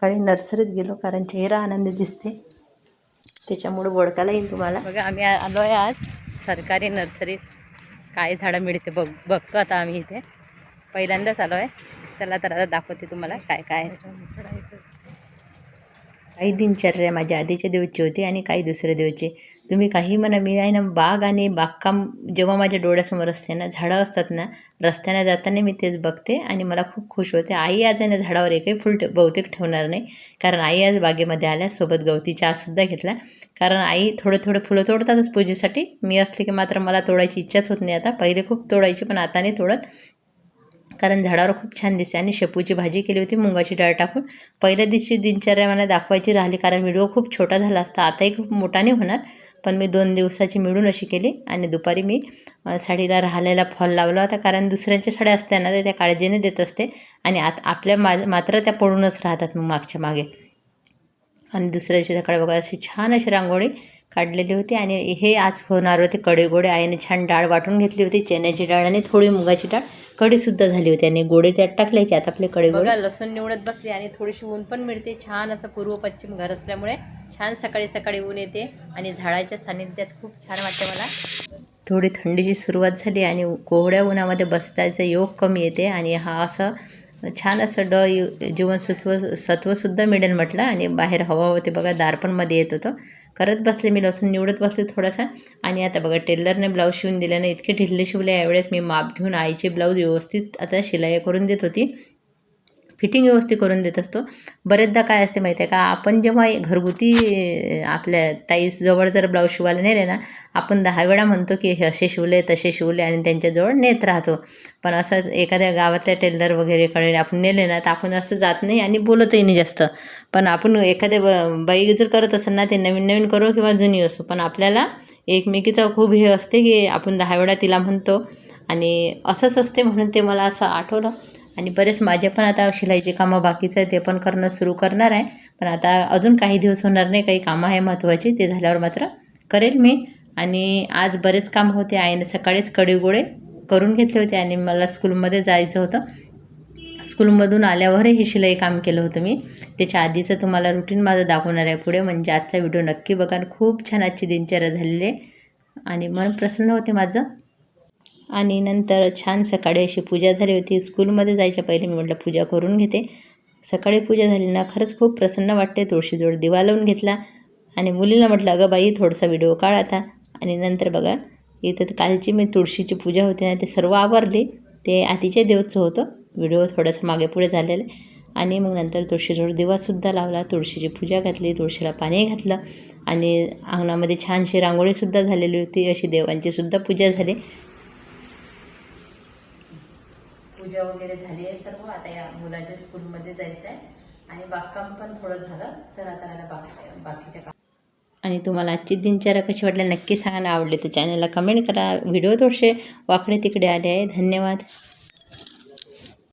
सकाळी नर्सरीत गेलो कारण चेहरा आनंदी दिसते. त्याच्यामुळे ओळखायला येईल तुम्हाला. बघा आम्ही आलो आहे आज सरकारी नर्सरीत. काय झाडं मिळते बघ बघतो आता आम्ही इथे. पहिल्यांदाच आलो आहे चला तर आता दाखवते तुम्हाला काय काय. काही दिनचर्या माझ्या आधीच्या देवची होती आणि काही दुसऱ्या देवची तुम्ही काही म्हणा मी आहे ना बाग आणि बागकाम जेव्हा माझ्या डोळ्यासमोर असते ना झाडं असतात ना रस्त्याने जाताना मी तेच बघते आणि मला खूप खुश होते. आई आज आहे ना झाडावर एकही फुल ठे बहुतेक ठेवणार नाही. कारण आई आज बागेमध्ये आल्या सोबत गवती चहासुद्धा घेतला. कारण आई थोडं थोडं फुलं तोडतातच पूजेसाठी. मी असले की मात्र मला तोडायची इच्छाच होत नाही आता. पहिले खूप तोडायची पण आता नाही तोडत. कारण झाडावर खूप छान दिसते. आणि शेपूची भाजी केली होती मुगाची डाळ टाकून. पहिल्या दिवशी दिनचर्या मला दाखवायची राहिली कारण व्हिडिओ खूप छोटा झाला असता. आताही खूप मोठा नाही होणार. पण मी दोन दिवसाची मिळून अशी केली आणि दुपारी मी साडीला राहिलेला फॉल लावला होता. कारण दुसऱ्यांच्या साड्या असत्या ना ते त्या काळजीने देत असते. आणि आत आपल्या मा मात्र त्या पडूनच राहतात मग मागच्या मागे. आणि दुसऱ्या दिवशी सकाळी बघा अशी छान अशी रांगोळी काढलेली होती. आणि हे आज होणार होते कडे गोडे आईने छान डाळ वाटून घेतली होती चण्याची डाळ आणि थोडी मुगाची डाळ. कढीसुद्धा झाली होती. आणि गोडे त्यात टाकले की आता आपले कडे गोडे बघा लसूण निवडत बसली आणि थोडीशी ऊन पण मिळते. छान असं पूर्व पश्चिम घर असल्यामुळे छान सकाळी सकाळी ऊन येते आणि झाडाच्या सानिध्यात खूप छान वाटते मला. थोडी थंडीची सुरुवात झाली आणि कोवड्या उन्हामध्ये बसण्याचा योग कमी येते आणि हा असं छान असं ड यु- जीवनसत्व सत्वसुद्धा मिळेल म्हटलं आणि बाहेर हवा होते बघा दारपणमध्ये येत होतं. करत बसले मी लसूण निवडत बसले थोडासा आणि आता बघा टेलरने ब्लाऊज शिवून दिल्याने इतके ढिल्ले शिवले यावेळेस मी माप घेऊन आईचे ब्लाऊज व्यवस्थित आता शिलाई करून देत होती. फिटिंग व्यवस्थित करून देत असतो. बरेचदा काय असते माहिती आहे का आपण जेव्हा घरगुती आपल्या आपल्या ताईजवळ जर ब्लाऊज शिवायला नेले ना आपण दहा वेळा म्हणतो की हे असे शिवले तसे शिवले आणि त्यांच्याजवळ नेत राहतो. पण असं एखाद्या गावातल्या टेलर वगैरेकडे आपण नेले ना तर आपण असं जात नाही आणि बोलतही नाही जास्त. पण आपण एखाद्या ब- बाई जर करत असेल ना ते नवीन नवीन करो किंवा जुनी असो पण आपल्याला एकमेकीचा खूप हे असते की आपण दहा वेळा तिला म्हणतो आणि असंच असते म्हणून ते मला असं आठवलं. आणि बरेच माझे पण आता शिलाईचे कामं बाकीचं आहे ते पण करणं सुरू करणार आहे. पण आता अजून काही दिवस होणार नाही काही कामं आहे महत्त्वाची ते झाल्यावर मात्र करेल मी. आणि आज बरेच काम होते आईने सकाळीच कडीगोळे करून घेतले होते आणि मला स्कूलमध्ये जायचं होतं. स्कूलमधून आल्यावरही हे शिलाई काम केलं होतं मी. त्याच्या आधीचं तुम्हाला रुटीन माझं दाखवणार आहे पुढे. म्हणजे आजचा व्हिडिओ नक्की बघा. खूप छान आजची दिनचर्या झालेली आहे. आणि मन प्रसन्न होते माझं. आणि नंतर छान सकाळी अशी पूजा झाली होती. स्कूलमध्ये जायच्या पहिले मी म्हटलं पूजा करून घेते. सकाळी पूजा झाली ना खरंच खूप प्रसन्न वाटते. तुळशीजवळ दिवा लावून घेतला आणि मुलीला म्हटलं अगं बाई थोडासा व्हिडिओ काढ आता. आणि नंतर बघा इथं तर कालची मी तुळशीची पूजा होती ना ते सर्व आवरली. ते आधीच्या दिवसचं होतं. व्हिडिओ थोडंसं मागे पुढे झालेलं आहे. आणि मग नंतर तुळशीजवळ दिवासुद्धा लावला. तुळशीची पूजा घातली तुळशीला पाणी घातलं. आणि अंगणामध्ये छानशी रांगोळीसुद्धा झालेली होती. अशी देवांचीसुद्धा पूजा झाली. पूजा वगैरे झाली आहे सर्व. आता या मुलाच्या स्कूलमध्ये जायचं आहे आणि बागकाम पण थोडं झालं. चला आता मला बाकी बाकीच्या काम आणि तुम्हाला आजची दिनचर्या कशी वाटल्या नक्की सांगायला आवडली तर चॅनलला कमेंट करा. व्हिडिओ थोडेसे वाकडे तिकडे आले आहे. धन्यवाद.